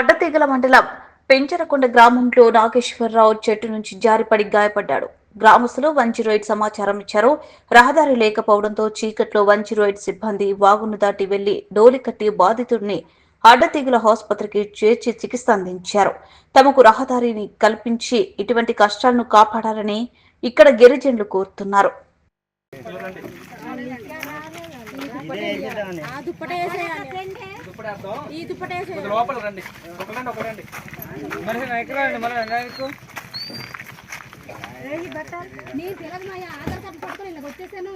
అడ్డతీగల మండలం పెంచరకొండ గ్రామంలో నాగేశ్వరరావు చెట్టు నుంచి జారిపడి గాయపడ్డాడు. గ్రామస్తులు ఎయిట్ సమాచారం ఇచ్చారు. రహదారి లేకపోవడంతో చీకట్లో ఎయిట్ సిబ్బంది వాగును దాటి వెళ్ళి డోలి కట్టి బాధితుడిని అడ్డతీగల ఆసుపత్రికి చేర్చి చికిత్స అందించారు. తమకు రహదారిని కల్పించి ఇటువంటి కష్టాలను కాపాడాలని ఇక్కడ గిరిజనులు కోరుతున్నారు. ఆ దుప్పట వేసేయాలి. ఈ దుప్పట లోపల రండి. ఒక రండి ఒక రండి? మరి ఎక్కడ రండి మరి నాకు నేను తెలియదు మా ఆధార్ కార్డు పట్టుకొని ఇలా వచ్చేసాను.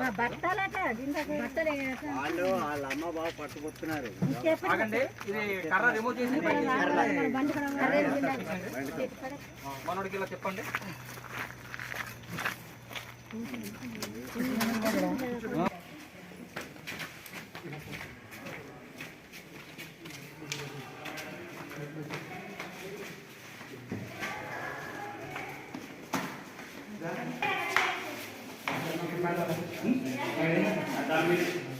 మా బట్టలట బట్టలే వాళ్ళు వాళ్ళ అమ్మ బాగా పట్టుకొస్తున్నారు. ఆగండి. ఇది కర్ర రిమూవ్ చేసి బండి కూడా మనోడికి ఇలా చెప్పండి. Ang dami.